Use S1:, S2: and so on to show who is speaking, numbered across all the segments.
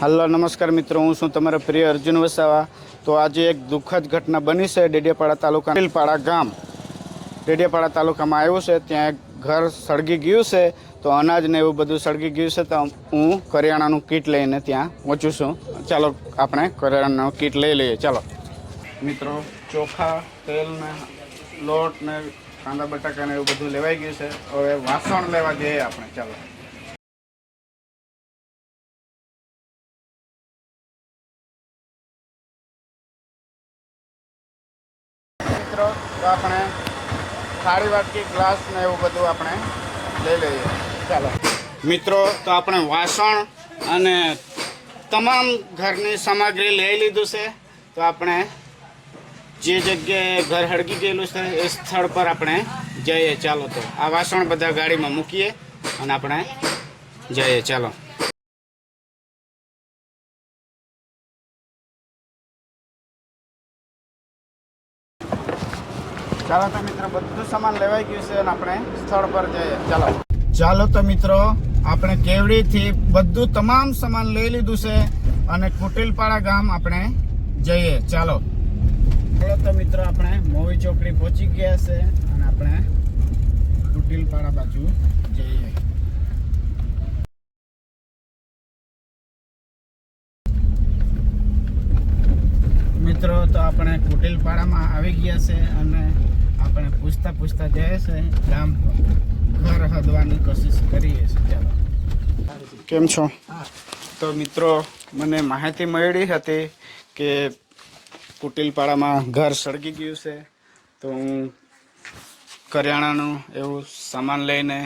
S1: હાલો, નમસ્કાર મિત્રો. હું છું તમારા પ્રિય અર્જુન વસાવા. તો આજે એક દુઃખદ ઘટના બની છે ડેડિયાપાડા તાલુકા પાડા ગામ. ડેડિયાપાડા તાલુકામાં આવ્યું છે. ત્યાં એક ઘર સળગી ગયું છે. તો અનાજ ને એવું બધું સળગી ગયું છે. તો હું કરિયાણાનું કીટ લઈને ત્યાં પહોંચું છું. ચાલો, આપણે કરિયાણાનું કીટ લઈ લઈએ. ચાલો. મિત્રો, ચોખા, તેલ ને લોટ ને કાંદા બટાકા ને એવું બધું લેવાઈ ગયું છે. હવે વાસણ લેવા જઈએ આપણે. ચાલો. આપણે થાળી વાટકી, ગ્લાસ ને એવું બધું આપણે લઈ લઈએ. ચાલો. મિત્રો, તો આપણે વાસણ અને તમામ ઘરની સામગ્રી લઈ લીધું છે. તો આપણે જે જગ્યાએ ઘર હળગી ગયેલું છે, એ સ્થળ પર આપણે જઈએ. ચાલો તો આ વાસણ બધા ગાડીમાં મૂકીએ અને આપણે જઈએ. ચાલો. ચાલો તો મિત્રો, બધું સામાન લેવાઈ ગયું છે અને આપણે સ્થળ પર જઈએ ચાલો. ચાલો તો મિત્રો, આપણે કેવડીથી બધું તમામ સામાન લઈ લીધું છે અને કુટિલપાડા ગામ આપણે જઈએ. ચાલો. તો મિત્રો, આપણે મોવી ચોકડી પહોંચી ગયા છે અને આપણે કુટિલપાડા બાજુ જઈએ. મિત્રો, તો આપણે કુટિલપાડામાં આવી ગયા છે અને આપણે પૂછતા પૂછતા જઈએ છે ગામ ઘર હદવાની કોશિશ કરીએ છીએ. ચાલો. કેમ છો? તો મિત્રો મને માહિતી મળી હતી કે કુટિલપાડામાં ઘર સળગી ગયું છે. તો હું કરિયાણાનું એવું સામાન લઈને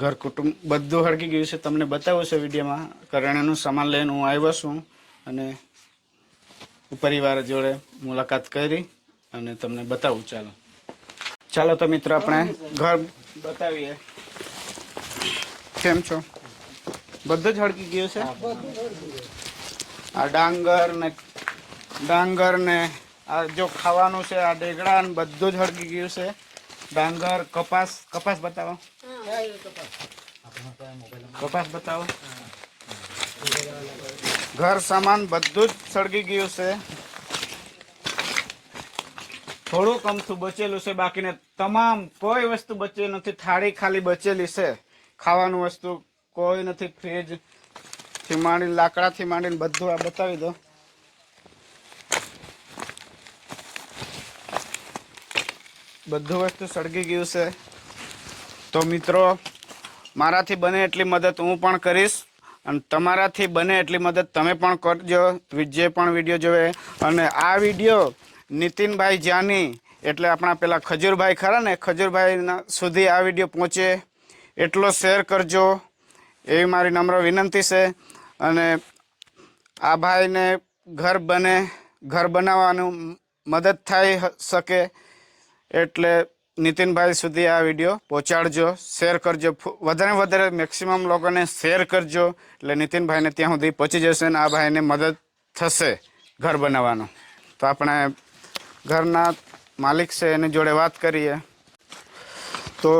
S1: ઘર કુટુંબ બધું હળગી ગયું છે. તમને બતાવું છે વિડીયોમાં. કરિયાણાનું સામાન લઈને હું આવ્યો છું અને પરિવાર જોડે મુલાકાત કરી. અને તમને બતાવું, ચાલો. ચાલો તો મિત્રો આપણે ઘર બતાવીએ. કેમ છો? બધું જ હળકી ગયું છે? આ ડાંગર ને ડાંગર ને આ જો ખાવાનું છે, આ ડેગડા ને બધું જ હળગી ગયું છે. ડાંગર, કપાસ કપાસ બતાવો. કપાસ બતાવો. ઘર સામાન બધું જ સળગી ગયું છે. થોડુંક અમથું બચેલું છે, બાકીને તમામ કોઈ વસ્તુ બચેલી નથી, થાળી ખાલી બચેલી છે. ખાવાનું વસ્તુ કોઈ નથી ફ્રીજથી માંડીને, લાકડાથી માંડીને બધું આ બતાવી દો. બધું વસ્તુ સળગી ગયું છે. તો મિત્રો, મારાથી બને એટલી મદદ હું પણ કરીશ અને તમારાથી બને એટલી મદદ તમે પણ કરજો. જે પણ વીડિયો જોવે અને આ વીડિયો નીતિનભાઈ જાની એટલે આપણા પેલા ખજૂરભાઈ ખરા ને, ખજૂરભાઈના સુધી આ વીડિયો પહોંચે. એટલો શેર કરજો. એવી મારી નમ્ર વિનંતી છે. અને આ ભાઈને ઘર બને, ઘર બનાવવાનું મદદ થઈ શકે એટલે નીતિનભાઈ સુધી આ વીડિયો પહોંચાડજો, શેર કરજો. વધારે વધારે મેક્સિમમ લોકોને શેર કરજો, એટલે નીતિનભાઈને ત્યાં સુધી પહોંચી જશે અને આ ભાઈને મદદ થશે ઘર બનાવવાનું. તો આપણે ઘરના માલિક છે એની જોડે વાત કરીએ. તો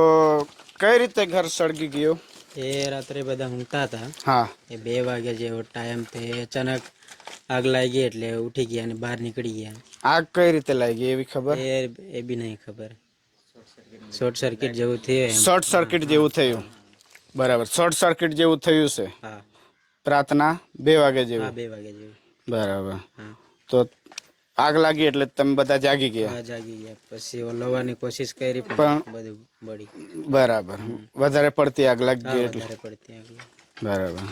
S1: કઈ રીતે ઘર સળગી ગયું?
S2: એ રાત્રે બધા ઊંઘતા હતા.
S1: હા.
S2: એ બે વાગે જેવો ટાઈમ તે અચાનક આગ લાગી એટલે ઉઠી ગયા અને બહાર નીકળી ગયા.
S1: આગ કઈ રીતે લાગી એવી ખબર?
S2: એ એ બી નહીં ખબર. શોર્ટ સર્કિટ જેવું થયું
S1: શોર્ટ સર્કિટ જેવું થયું. બરાબર. શોર્ટ સર્કિટ જેવું થયું છે.
S2: હા.
S1: પ્રાર્થના બે વાગે
S2: હા
S1: જેવું
S2: બે વાગે જેવું.
S1: બરાબર. તો આગ લાગી એટલે તમે બધા જાગી ગયા.
S2: જાગી ગયા. પછી લવાની કોશિશ કરી પણ બધું બળી.
S1: બરાબર. વધારે પડતી આગ લાગી એટલે.
S2: વધારે પડતી આગ
S1: બરાબર.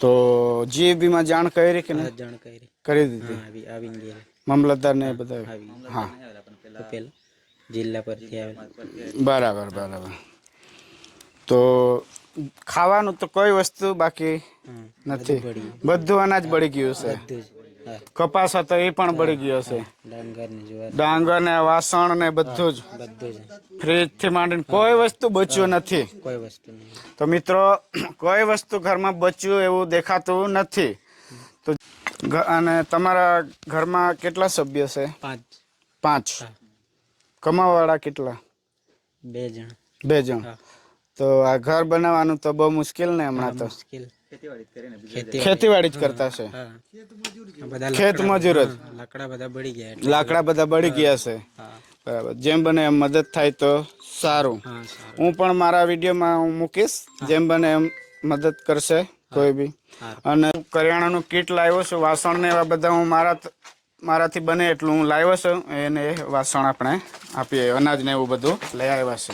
S1: તો જીબીમાં જાણ કરી કે
S2: હા જાણ કરી.
S1: કરી દીધી.
S2: આવી ગયા.
S1: મામલતદાર ને બધા હા.
S2: પેલા જિલ્લા પરથી આવે
S1: બરાબર બરાબર. તો ખાવાનું તો કોઈ વસ્તુ બાકી નથી. બધું અનાજ બળી ગયું છે. કપાસ હતો એ પણ બળી ગયો છે
S2: ડાંગર ને
S1: વાસણ ને બધું જ.
S2: બધું જ.
S1: ફ્રીજથી માંડીને કોઈ વસ્તુ બચ્યું નથી.
S2: કોઈ વસ્તુ
S1: તો મિત્રો કોઈ વસ્તુ ઘરમાં બચ્યું એવું દેખાતું નથી. તો અને તમારા ઘરમાં કેટલા સભ્ય છે?
S2: પાંચ.
S1: પાંચ.
S2: હા.
S1: કેટલા?
S2: બે જણ.
S1: બે જણ. તો આ ઘર બનાવવાનું તો બહુ મુશ્કેલ ને હમણાં તો.
S2: મુશ્કેલ.
S1: ખેતીવાડી જ કરતા છે
S2: હા.
S1: ખેત મજૂર જ.
S2: લાકડા બધા બળી ગયા
S1: લાકડા બધા બળી ગયા છે બરાબર. જેમ બને એમ મદદ થાય તો સારું.
S2: હું
S1: પણ મારા વિડીયોમાં હું મૂકીશ. જેમ બને એમ મદદ કરશે કોઈ બી. અને કરિયાણાનું કીટ લાવ્યો છું. વાસણ ને એવા બધા હું મારા મારાથી બને એટલું હું લાવ્યો છું. એને વાસણ આપણે આપીએ. અનાજ ને એવું બધું લઈ આવ્યા છે.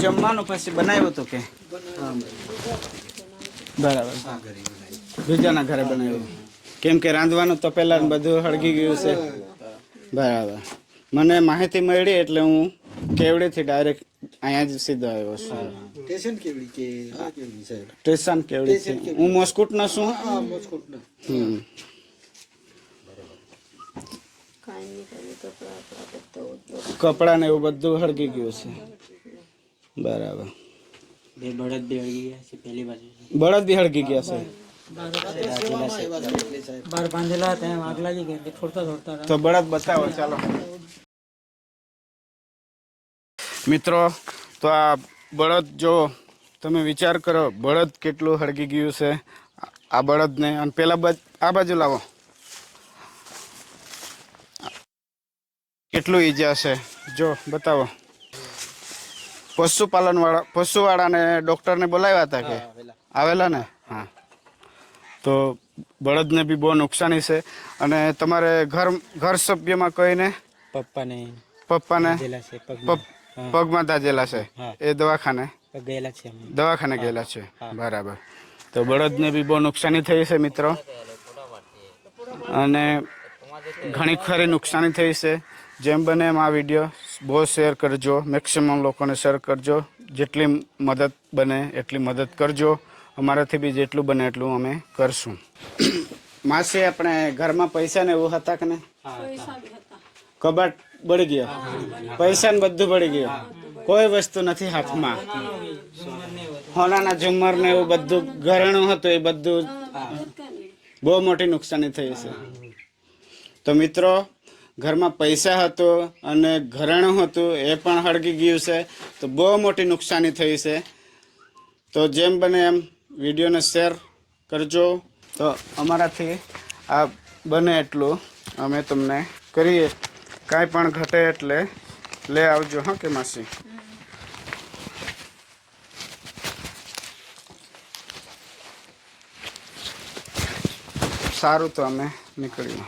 S1: જમવાનું પછી બનાવ્યું હતું કે? બરાબર. બીજાના ઘરે બનાવ્યું. કેમ કે રાંધવાનું તો પહેલા બધું હળગી ગયું છે. બરાબર. મને માહિતી મળી એટલે હું કેવડીથી ડાયરેક્ટ અહીંયા જ સીધો આવ્યો છું.
S3: સ્ટેશન કેવડી કે
S1: સ્ટેશન કેવડી હું મોસ્કુટનો છું. હમ. કપડાં ને એવું બધું હળગી ગયું છે. બરાબર.
S2: બે બળદ બી અડી ગયા છે પેલી બાજુ
S1: બળદ બી હળગી ગયા છે.
S2: બાર બાંધેલા હતા આગ લાગી ગઈ છોડતા છોડતા
S1: તો બળદ બતાવો ચાલો. મિત્રો તો આ બળદ જો તમે વિચાર કરો બળદ કેટલું હળગી ગયું છે આ બળદને. અને પેલા આ બાજુ લાવો. કેટલું ઈજા છે? જો બતાવો. પશુપાલન વાળા પશુવાળાને ડોક્ટરને બોલાવ્યા હતા કે? આવેલા ને? હા. તો બળદને બી બહુ નુકસાની છે. અને તમારે ઘર ઘર સભ્યમાં કોઈને?
S2: પપ્પાને.
S1: પપ્પાને?
S2: પગ
S1: પગ પગમાં. દાજેલા છે? એ દવાખાને?
S2: ગયેલા છે
S1: દવાખાને ગયેલા છે? બરાબર. તો બળદને બી બહુ નુકસાની થઈ છે મિત્રો. અને ઘણી ખરી નુકસાની થઈ છે. જેમ બને એમ આ વીડિયો બહુ શેર કરજો મેક્સિમમ લોકોને શેર કરજો. જેટલી મદદ બને એટલી મદદ કરજો. અમારાથી બી જેટલું બને એટલું અમે કરશું. માસી આપણે ઘરમાં પૈસા ને એવું હતા કે ને કબાટ બળી ગયો. પૈસા ને બધું બળી ગયું. કોઈ વસ્તુ નથી હાથમાં. હોનાના ઝુમર ને એવું બધું ઘરેણું હતું એ બધું બહુ મોટી નુકસાની થઈ છે. તો મિત્રો ઘરમાં પૈસા હતો અને ઘરેણું હતું, એ પણ હળગી ગયું છે. તો બહુ મોટી નુકસાની થઈ છે. તો જેમ બને એમ વિડીયોને શેર કરજો. તો અમારાથી આ બને એટલું. અમે તમને કરીએ. કાંઈ પણ ઘટે એટલે લઈ આવજો, હા, કે માસી? સારું તો અમે નીકળીએ.